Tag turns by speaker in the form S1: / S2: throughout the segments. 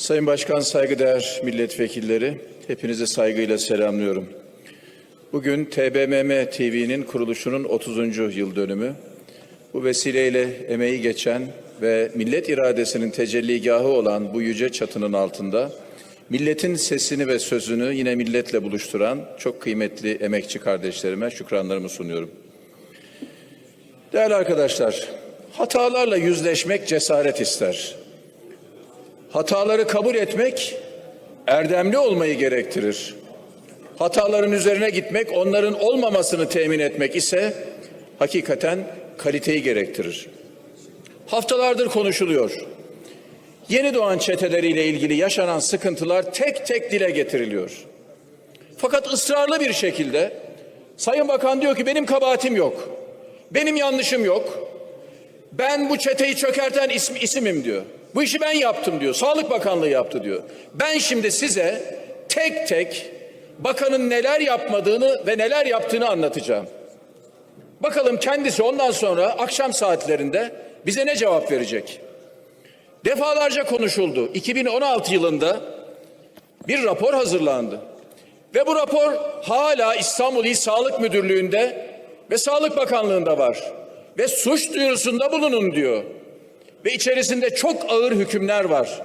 S1: Sayın Başkan, saygıdeğer milletvekilleri, hepinizi saygıyla selamlıyorum. Bugün TBMM TV'nin kuruluşunun 30. yıl dönümü. Bu vesileyle emeği geçen ve millet iradesinin tecelligahı olan bu yüce çatının altında milletin sesini ve sözünü yine milletle buluşturan çok kıymetli emekçi kardeşlerime şükranlarımı sunuyorum. Değerli arkadaşlar, hatalarla yüzleşmek cesaret ister. Hataları kabul etmek erdemli olmayı gerektirir. Hataların üzerine gitmek, onların olmamasını temin etmek ise hakikaten kaliteyi gerektirir. Haftalardır konuşuluyor. Yeni doğan çeteleriyle ilgili yaşanan sıkıntılar tek tek dile getiriliyor. Fakat ısrarlı bir şekilde Sayın Bakan diyor ki benim kabahatim yok. Benim yanlışım yok. Ben bu çeteyi çökerten isim, isimim diyor. Bu işi ben yaptım diyor. Sağlık Bakanlığı yaptı diyor. Ben şimdi size tek tek bakanın neler yapmadığını ve neler yaptığını anlatacağım. Bakalım kendisi ondan sonra akşam saatlerinde bize ne cevap verecek? Defalarca konuşuldu. 2016 yılında bir rapor hazırlandı. Ve bu rapor hala İstanbul İl Sağlık Müdürlüğü'nde ve Sağlık Bakanlığı'nda var. Ve suç duyurusunda bulunun diyor. Ve içerisinde çok ağır hükümler var.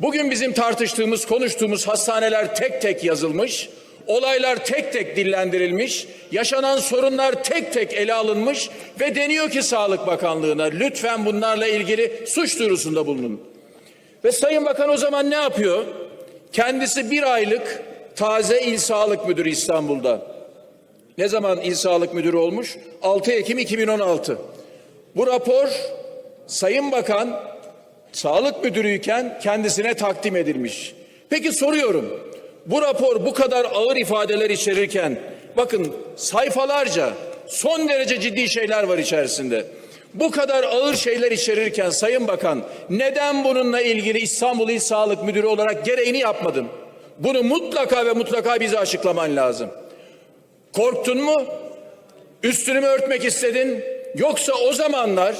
S1: Bugün bizim tartıştığımız, konuştuğumuz hastaneler tek tek yazılmış, olaylar tek tek dillendirilmiş, yaşanan sorunlar tek tek ele alınmış ve deniyor ki Sağlık Bakanlığı'na lütfen bunlarla ilgili suç duyurusunda bulunun. Ve Sayın Bakan o zaman ne yapıyor? Kendisi bir aylık taze il sağlık müdürü İstanbul'da. Ne zaman il sağlık müdürü olmuş? 6 Ekim 2016. Bu rapor Sayın Bakan sağlık müdürüyken kendisine takdim edilmiş. Peki soruyorum. Bu rapor bu kadar ağır ifadeler içerirken bakın sayfalarca son derece ciddi şeyler var içerisinde. Bu kadar ağır şeyler içerirken Sayın Bakan neden bununla ilgili İstanbul İl Sağlık Müdürü olarak gereğini yapmadın? Bunu mutlaka ve mutlaka bize açıklaman lazım. Korktun mu? Üstünü mü örtmek istedin? Yoksa o zamanlar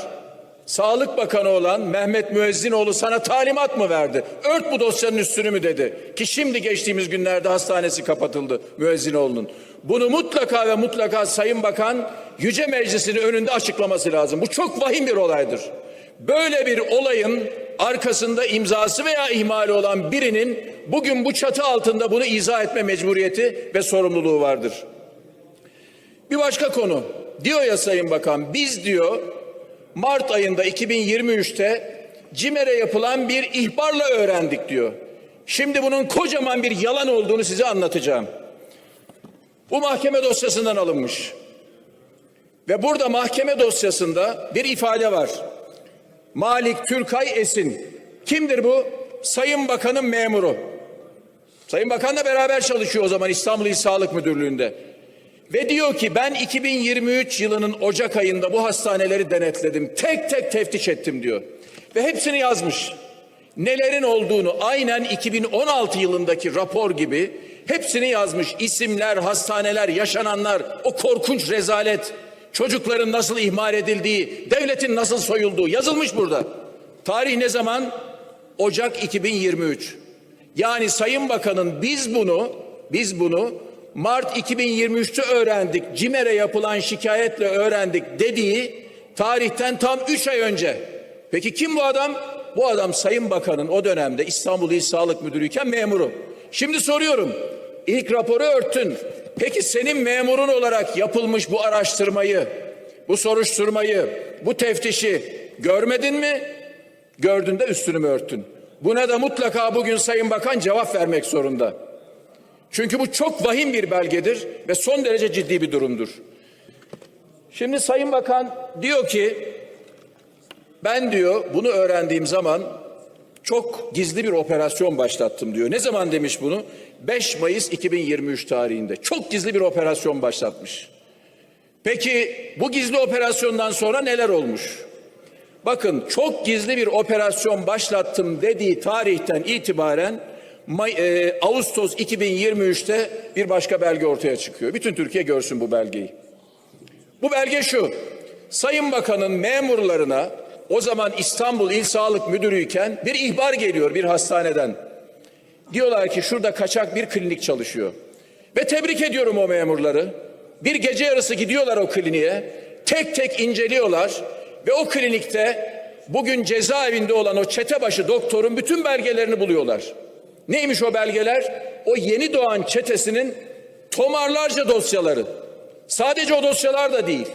S1: Sağlık Bakanı olan Mehmet Müezzinoğlu sana talimat mı verdi? Ört bu dosyanın üstünü mü dedi? Ki şimdi geçtiğimiz günlerde hastanesi kapatıldı Müezzinoğlu'nun. Bunu mutlaka ve mutlaka Sayın Bakan Yüce Meclisi'nin önünde açıklaması lazım. Bu çok vahim bir olaydır. Böyle bir olayın arkasında imzası veya ihmali olan birinin bugün bu çatı altında bunu izah etme mecburiyeti ve sorumluluğu vardır. Bir başka konu. Diyor ya Sayın Bakan biz diyor Mart ayında 2023'te CİMER'e yapılan bir ihbarla öğrendik diyor. Şimdi bunun kocaman bir yalan olduğunu size anlatacağım. Bu mahkeme dosyasından alınmış. Ve burada mahkeme dosyasında bir ifade var. Malik Türkay Esin. Kimdir bu? Sayın Bakan'ın memuru. Sayın Bakan'la beraber çalışıyor o zaman İstanbul İl Sağlık Müdürlüğü'nde. Ve diyor ki ben 2023 yılının Ocak ayında bu hastaneleri denetledim. Tek tek teftiş ettim diyor. Ve hepsini yazmış. Nelerin olduğunu aynen 2016 yılındaki rapor gibi hepsini yazmış. İsimler, hastaneler, yaşananlar, o korkunç rezalet, çocukların nasıl ihmal edildiği, devletin nasıl soyulduğu yazılmış burada. Tarih ne zaman? Ocak 2023. Yani Sayın Bakan'ın biz bunu, biz bunu Mart 2023'te öğrendik, CİMER'e yapılan şikayetle öğrendik dediği tarihten tam 3 ay önce. Peki kim bu adam? Bu adam Sayın Bakan'ın o dönemde İstanbul İl Sağlık Müdürüyken memuru. Şimdi soruyorum, ilk raporu örttün. Peki senin memurun olarak yapılmış bu araştırmayı, bu soruşturmayı, bu teftişi görmedin mi? Gördün de üstünü mü örttün? Buna da mutlaka bugün Sayın Bakan cevap vermek zorunda. Çünkü bu çok vahim bir belgedir ve son derece ciddi bir durumdur. Şimdi Sayın Bakan diyor ki ben diyor bunu öğrendiğim zaman çok gizli bir operasyon başlattım diyor. Ne zaman demiş bunu? 5 Mayıs 2023 tarihinde. Çok gizli bir operasyon başlatmış. Peki bu gizli operasyondan sonra neler olmuş? Bakın çok gizli bir operasyon başlattım dediği tarihten itibaren May, e, Ağustos 2023'te bir başka belge ortaya çıkıyor. Bütün Türkiye görsün bu belgeyi. Bu belge şu. Sayın Bakan'ın memurlarına o zaman İstanbul İl Sağlık Müdürüyken bir ihbar geliyor bir hastaneden. Diyorlar ki şurada kaçak bir klinik çalışıyor. Ve tebrik ediyorum o memurları. Bir gece yarısı gidiyorlar o kliniğe. Tek tek inceliyorlar ve o klinikte bugün cezaevinde olan o çetebaşı doktorun bütün belgelerini buluyorlar. Neymiş o belgeler? O yeni doğan çetesinin tomarlarca dosyaları. Sadece o dosyalar da değil.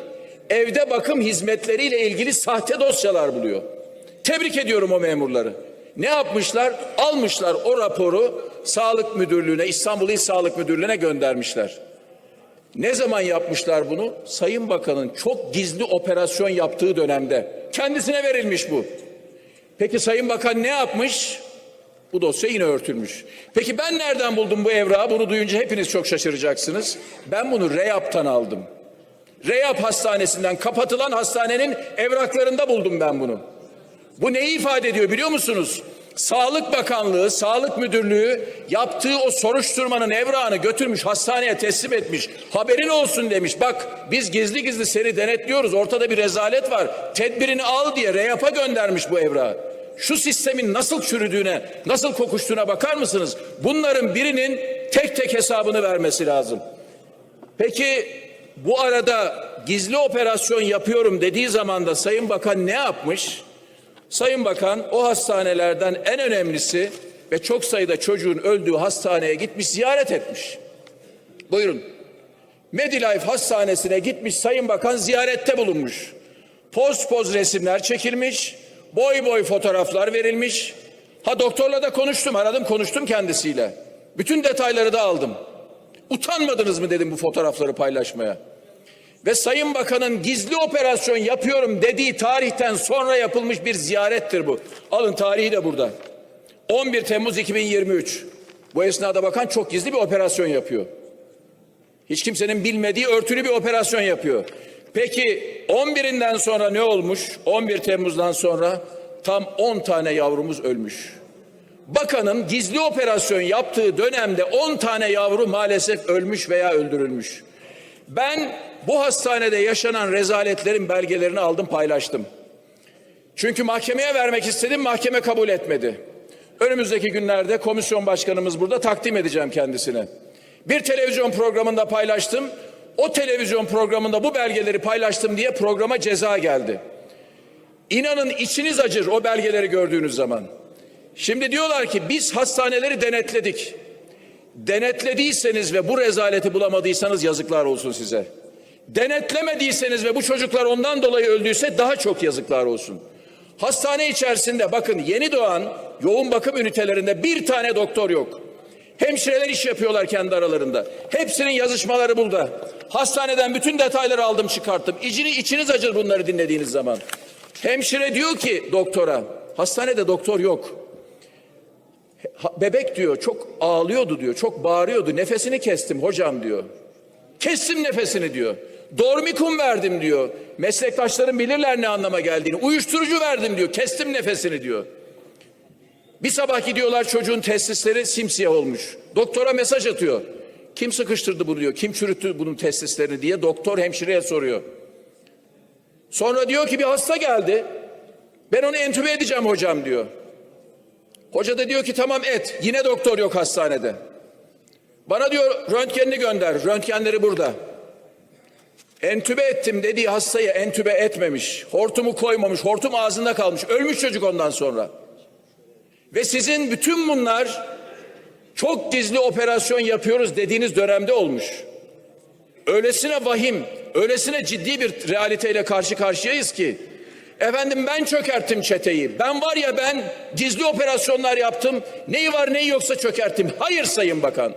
S1: Evde bakım hizmetleriyle ilgili sahte dosyalar buluyor. Tebrik ediyorum o memurları. Ne yapmışlar? Almışlar o raporu Sağlık Müdürlüğü'ne, İstanbul İl Sağlık Müdürlüğü'ne göndermişler. Ne zaman yapmışlar bunu? Sayın Bakan'ın çok gizli operasyon yaptığı dönemde. Kendisine verilmiş bu. Peki Sayın Bakan ne yapmış? Bu dosya yine örtülmüş. Peki ben nereden buldum bu evrağı? Bunu duyunca hepiniz çok şaşıracaksınız. Ben bunu Reyap'tan aldım. Reyap Hastanesi'nden kapatılan hastanenin evraklarında buldum ben bunu. Bu neyi ifade ediyor biliyor musunuz? Sağlık Bakanlığı, Sağlık Müdürlüğü yaptığı o soruşturmanın evrağını götürmüş hastaneye teslim etmiş. Haberin olsun demiş. Bak biz gizli gizli seni denetliyoruz. Ortada bir rezalet var. Tedbirini al diye Reyap'a göndermiş bu evrağı. Şu sistemin nasıl çürüdüğüne, nasıl kokuştuğuna bakar mısınız? Bunların birinin tek tek hesabını vermesi lazım. Peki bu arada gizli operasyon yapıyorum dediği zaman da Sayın Bakan ne yapmış? Sayın Bakan o hastanelerden en önemlisi ve çok sayıda çocuğun öldüğü hastaneye gitmiş ziyaret etmiş. Buyurun. Medilife Hastanesi'ne gitmiş Sayın Bakan ziyarette bulunmuş. Poz poz resimler çekilmiş, boy boy fotoğraflar verilmiş. Ha doktorla da konuştum, aradım konuştum kendisiyle. Bütün detayları da aldım. Utanmadınız mı dedim bu fotoğrafları paylaşmaya. Ve Sayın Bakan'ın gizli operasyon yapıyorum dediği tarihten sonra yapılmış bir ziyarettir bu. Alın tarihi de burada. 11 Temmuz 2023. Bu esnada bakan çok gizli bir operasyon yapıyor. Hiç kimsenin bilmediği örtülü bir operasyon yapıyor. Peki 11'inden sonra ne olmuş? 11 Temmuz'dan sonra tam 10 tane yavrumuz ölmüş. Bakanın gizli operasyon yaptığı dönemde 10 tane yavru maalesef ölmüş veya öldürülmüş. Ben bu hastanede yaşanan rezaletlerin belgelerini aldım paylaştım. Çünkü mahkemeye vermek istedim mahkeme kabul etmedi. Önümüzdeki günlerde komisyon başkanımız burada takdim edeceğim kendisine. Bir televizyon programında paylaştım. O televizyon programında bu belgeleri paylaştım diye programa ceza geldi. İnanın içiniz acır o belgeleri gördüğünüz zaman. Şimdi diyorlar ki biz hastaneleri denetledik. Denetlediyseniz ve bu rezaleti bulamadıysanız yazıklar olsun size. Denetlemediyseniz ve bu çocuklar ondan dolayı öldüyse daha çok yazıklar olsun. Hastane içerisinde bakın yeni doğan yoğun bakım ünitelerinde bir tane doktor yok. Hemşireler iş yapıyorlar kendi aralarında. Hepsinin yazışmaları burada. Hastaneden bütün detayları aldım çıkarttım. İçini, içiniz acır bunları dinlediğiniz zaman. Hemşire diyor ki doktora, hastanede doktor yok. Bebek diyor çok ağlıyordu diyor, çok bağırıyordu. Nefesini kestim hocam diyor. Kestim nefesini diyor. Dormikum verdim diyor. Meslektaşlarım bilirler ne anlama geldiğini. Uyuşturucu verdim diyor. Kestim nefesini diyor. Bir sabah gidiyorlar çocuğun testisleri simsiyah olmuş. Doktora mesaj atıyor. Kim sıkıştırdı bunu diyor. Kim çürüttü bunun testislerini diye doktor hemşireye soruyor. Sonra diyor ki bir hasta geldi. Ben onu entübe edeceğim hocam diyor. Hoca da diyor ki tamam et. Yine doktor yok hastanede. Bana diyor röntgenini gönder. Röntgenleri burada. Entübe ettim dediği hastayı entübe etmemiş. Hortumu koymamış. Hortum ağzında kalmış. Ölmüş çocuk ondan sonra. Ve sizin bütün bunlar çok gizli operasyon yapıyoruz dediğiniz dönemde olmuş. Öylesine vahim, öylesine ciddi bir realiteyle karşı karşıyayız ki efendim ben çökerttim çeteyi. Ben var ya ben gizli operasyonlar yaptım. Neyi var neyi yoksa çökerttim. Hayır Sayın Bakan.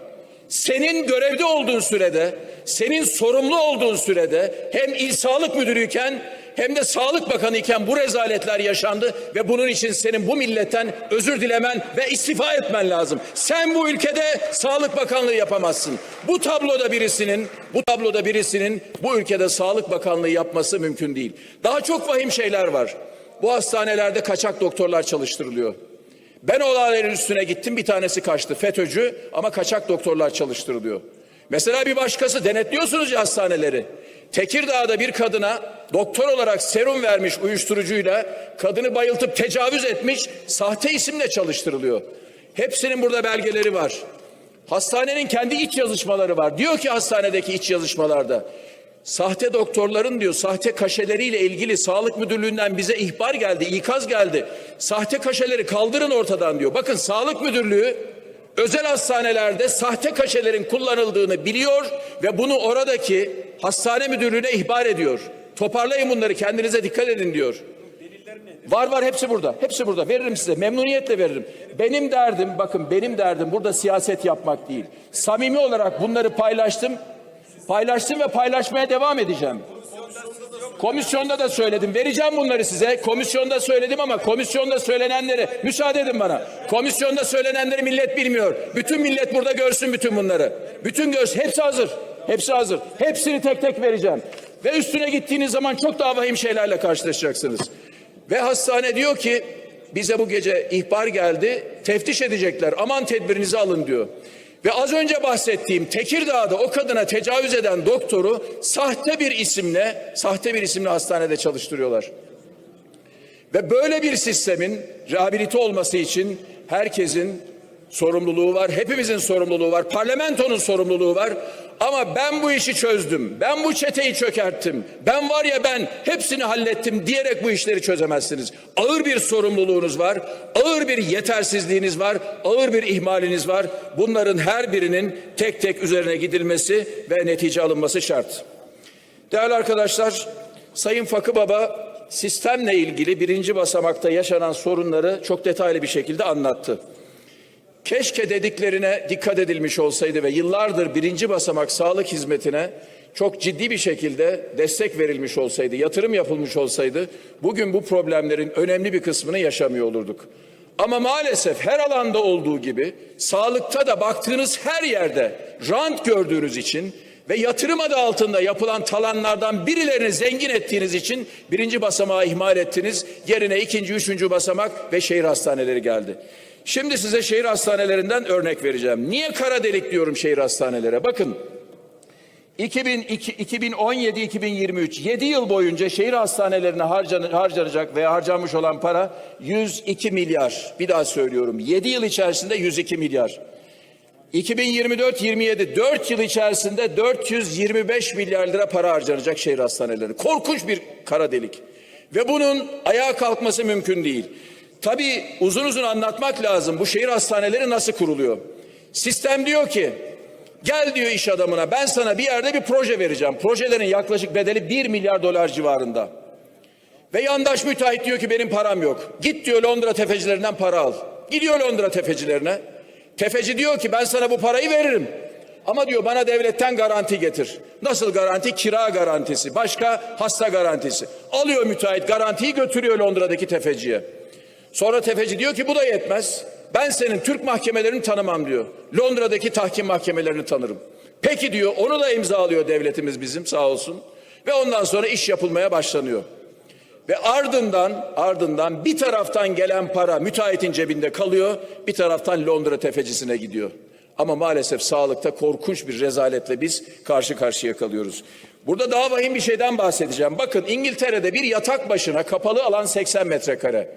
S1: Senin görevde olduğun sürede, senin sorumlu olduğun sürede hem İl Sağlık Müdürüyken hem de Sağlık Bakanı iken bu rezaletler yaşandı ve bunun için senin bu milletten özür dilemen ve istifa etmen lazım. Sen bu ülkede Sağlık Bakanlığı yapamazsın. Bu tabloda birisinin, bu tabloda birisinin bu ülkede Sağlık Bakanlığı yapması mümkün değil. Daha çok vahim şeyler var. Bu hastanelerde kaçak doktorlar çalıştırılıyor. Ben olayların üstüne gittim bir tanesi kaçtı FETÖ'cü ama kaçak doktorlar çalıştırılıyor. Mesela bir başkası denetliyorsunuz ya hastaneleri. Tekirdağ'da bir kadına doktor olarak serum vermiş uyuşturucuyla kadını bayıltıp tecavüz etmiş sahte isimle çalıştırılıyor. Hepsinin burada belgeleri var. Hastanenin kendi iç yazışmaları var. Diyor ki hastanedeki iç yazışmalarda sahte doktorların diyor sahte kaşeleriyle ilgili sağlık müdürlüğünden bize ihbar geldi, ikaz geldi. Sahte kaşeleri kaldırın ortadan diyor. Bakın sağlık müdürlüğü özel hastanelerde sahte kaşelerin kullanıldığını biliyor ve bunu oradaki hastane müdürlüğüne ihbar ediyor. Toparlayın bunları kendinize dikkat edin diyor. Var var hepsi burada. Hepsi burada. Veririm size. Memnuniyetle veririm. Benim derdim bakın benim derdim burada siyaset yapmak değil. Samimi olarak bunları paylaştım. Paylaştım ve paylaşmaya devam edeceğim. Komisyonda da söyledim. Vereceğim bunları size. Komisyonda söyledim ama komisyonda söylenenleri müsaade edin bana. Komisyonda söylenenleri millet bilmiyor. Bütün millet burada görsün bütün bunları. Bütün görsün. Hepsi hazır. Hepsi hazır. Hepsini tek tek vereceğim. Ve üstüne gittiğiniz zaman çok daha vahim şeylerle karşılaşacaksınız. Ve hastane diyor ki bize bu gece ihbar geldi. Teftiş edecekler. Aman tedbirinizi alın diyor. Ve az önce bahsettiğim Tekirdağ'da o kadına tecavüz eden doktoru sahte bir isimle, sahte bir isimle hastanede çalıştırıyorlar. Ve böyle bir sistemin rehabilite olması için herkesin sorumluluğu var, hepimizin sorumluluğu var, parlamentonun sorumluluğu var. Ama ben bu işi çözdüm, ben bu çeteyi çökerttim, ben var ya ben hepsini hallettim diyerek bu işleri çözemezsiniz. Ağır bir sorumluluğunuz var, ağır bir yetersizliğiniz var, ağır bir ihmaliniz var. Bunların her birinin tek tek üzerine gidilmesi ve netice alınması şart. Değerli arkadaşlar, Sayın Fakı Baba sistemle ilgili birinci basamakta yaşanan sorunları çok detaylı bir şekilde anlattı. Keşke dediklerine dikkat edilmiş olsaydı ve yıllardır birinci basamak sağlık hizmetine çok ciddi bir şekilde destek verilmiş olsaydı, yatırım yapılmış olsaydı bugün bu problemlerin önemli bir kısmını yaşamıyor olurduk. Ama maalesef her alanda olduğu gibi sağlıkta da baktığınız her yerde rant gördüğünüz için ve yatırım adı altında yapılan talanlardan birilerini zengin ettiğiniz için birinci basamağı ihmal ettiniz. Yerine ikinci, üçüncü basamak ve şehir hastaneleri geldi. Şimdi size şehir hastanelerinden örnek vereceğim. Niye kara delik diyorum şehir hastanelere? Bakın 2017-2023 7 yıl boyunca şehir hastanelerine harcan, harcanacak veya harcanmış olan para 102 milyar. Bir daha söylüyorum 7 yıl içerisinde 102 milyar. 2024-27 4 yıl içerisinde 425 milyar lira para harcanacak şehir hastaneleri. Korkunç bir kara delik. Ve bunun ayağa kalkması mümkün değil. Tabii uzun uzun anlatmak lazım bu şehir hastaneleri nasıl kuruluyor. Sistem diyor ki gel diyor iş adamına ben sana bir yerde bir proje vereceğim. Projelerin yaklaşık bedeli 1 milyar dolar civarında. Ve yandaş müteahhit diyor ki benim param yok. Git diyor Londra tefecilerinden para al. Gidiyor Londra tefecilerine. Tefeci diyor ki ben sana bu parayı veririm. Ama diyor bana devletten garanti getir. Nasıl garanti? Kira garantisi, başka hasta garantisi. Alıyor müteahhit garantiyi götürüyor Londra'daki tefeciye. Sonra tefeci diyor ki bu da yetmez. Ben senin Türk mahkemelerini tanımam diyor. Londra'daki tahkim mahkemelerini tanırım. Peki diyor onu da imzalıyor devletimiz bizim sağ olsun. Ve ondan sonra iş yapılmaya başlanıyor. Ve ardından ardından bir taraftan gelen para müteahhitin cebinde kalıyor, bir taraftan Londra tefecisine gidiyor. Ama maalesef sağlıkta korkunç bir rezaletle biz karşı karşıya kalıyoruz. Burada daha vahim bir şeyden bahsedeceğim. Bakın İngiltere'de bir yatak başına kapalı alan 80 metrekare.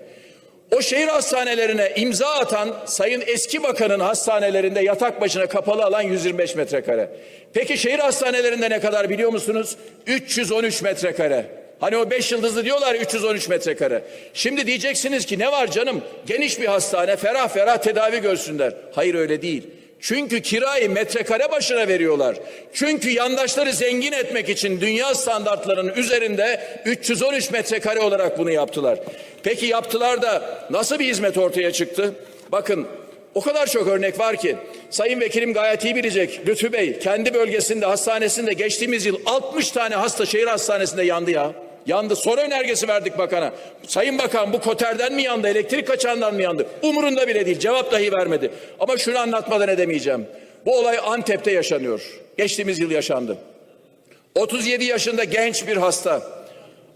S1: O şehir hastanelerine imza atan Sayın Eski Bakan'ın hastanelerinde yatak başına kapalı alan 125 metrekare. Peki şehir hastanelerinde ne kadar biliyor musunuz? 313 metrekare. Hani o 5 yıldızlı diyorlar ya, 313 metrekare. Şimdi diyeceksiniz ki ne var canım? Geniş bir hastane ferah ferah tedavi görsünler. Hayır öyle değil. Çünkü kirayı metrekare başına veriyorlar. Çünkü yandaşları zengin etmek için dünya standartlarının üzerinde 313 metrekare olarak bunu yaptılar. Peki yaptılar da nasıl bir hizmet ortaya çıktı? Bakın o kadar çok örnek var ki Sayın Vekilim gayet iyi bilecek. Lütfü Bey kendi bölgesinde hastanesinde geçtiğimiz yıl 60 tane hasta şehir hastanesinde yandı ya. Yandı. Soru önergesi verdik bakana. Sayın Bakan bu koterden mi yandı, elektrik kaçağından mı yandı? Umurunda bile değil. Cevap dahi vermedi. Ama şunu anlatmadan edemeyeceğim. Bu olay Antep'te yaşanıyor. Geçtiğimiz yıl yaşandı. 37 yaşında genç bir hasta.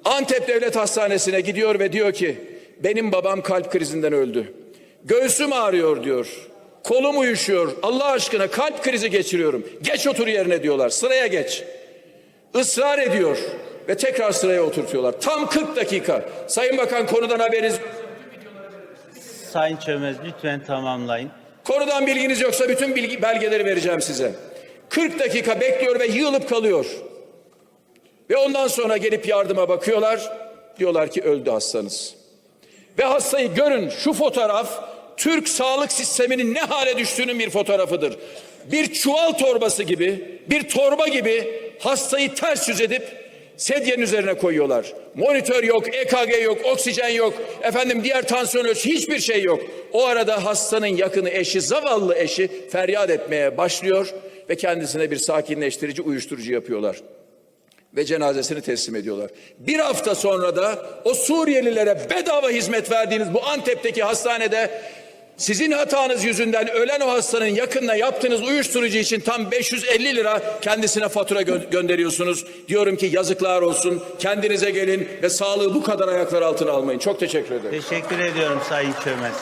S1: Antep Devlet Hastanesi'ne gidiyor ve diyor ki benim babam kalp krizinden öldü. Göğsüm ağrıyor diyor. Kolum uyuşuyor. Allah aşkına kalp krizi geçiriyorum. Geç otur yerine diyorlar. Sıraya geç. ısrar ediyor ve tekrar sıraya oturtuyorlar. Tam 40 dakika. Sayın Bakan konudan haberiniz
S2: Sayın Çömez lütfen tamamlayın.
S1: Konudan bilginiz yoksa bütün bilgi, belgeleri vereceğim size. 40 dakika bekliyor ve yığılıp kalıyor. Ve ondan sonra gelip yardıma bakıyorlar. Diyorlar ki öldü hastanız. Ve hastayı görün şu fotoğraf Türk sağlık sisteminin ne hale düştüğünün bir fotoğrafıdır. Bir çuval torbası gibi, bir torba gibi hastayı ters yüz edip sedyenin üzerine koyuyorlar. Monitör yok, EKG yok, oksijen yok, efendim diğer tansiyon ölçü hiçbir şey yok. O arada hastanın yakını eşi, zavallı eşi feryat etmeye başlıyor ve kendisine bir sakinleştirici uyuşturucu yapıyorlar ve cenazesini teslim ediyorlar. Bir hafta sonra da o Suriyelilere bedava hizmet verdiğiniz bu Antep'teki hastanede sizin hatanız yüzünden ölen o hastanın yakınına yaptığınız uyuşturucu için tam 550 lira kendisine fatura gö- gönderiyorsunuz. Diyorum ki yazıklar olsun. Kendinize gelin ve sağlığı bu kadar ayaklar altına almayın. Çok teşekkür ederim.
S2: Teşekkür ediyorum Sayın Çömez.